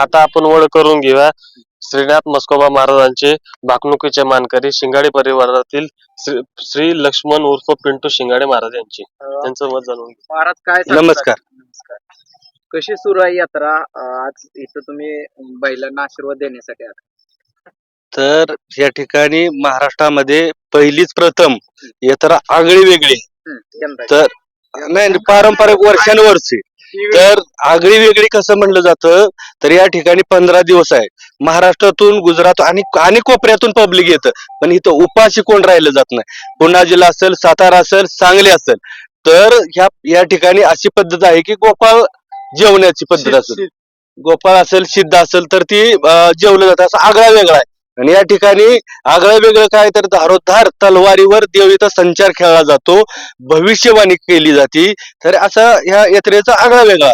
आता आपण ओळख करून घेऊया श्रीनाथ मस्कोबा महाराजांचे भाकणुकीचे मानकरी शिंगाडे परिवारातील श्री श्री लक्ष्मण उर्फ पिंटू शिंगाडे महाराज यांची त्यांचं मत जाणून घेऊ. महाराज काय? नमस्कार. नमस्कार कशी सुरू आहे यात्रा अं, आज इथं तुम्ही बैलांना आशीर्वाद देण्यासाठी आला तर या ठिकाणी महाराष्ट्रामध्ये पहिलीच प्रथम यात्रा आगळी वेगळी. तर नाही पारंपरिक वर्षानुवर्षी तर आगळी वेगळी कसं म्हणलं जातं तर या ठिकाणी पंधरा दिवस आहे. महाराष्ट्रातून गुजरात आणि आणि कोपऱ्यातून पब्लिक येतं. पण इथं उपाशी कोण राहिलं जात नाही. पुणे जिल्हा असेल सातारा असेल सांगली असेल. तर ह्या या ठिकाणी अशी पद्धत आहे की गोपाळ जेवण्याची पद्धत असेल. गोपाळ असेल सिद्ध असेल तर ती जेवलं जातं. असं आगळा वेगळा आहे. आणि या ठिकाणी आगळं वेगळं काय तर धारोधार तलवारीवर देवीचा संचार खेळला जातो भविष्यवाणी केली जाते. तर असा ह्या यात्रेचा आगळा वेगळा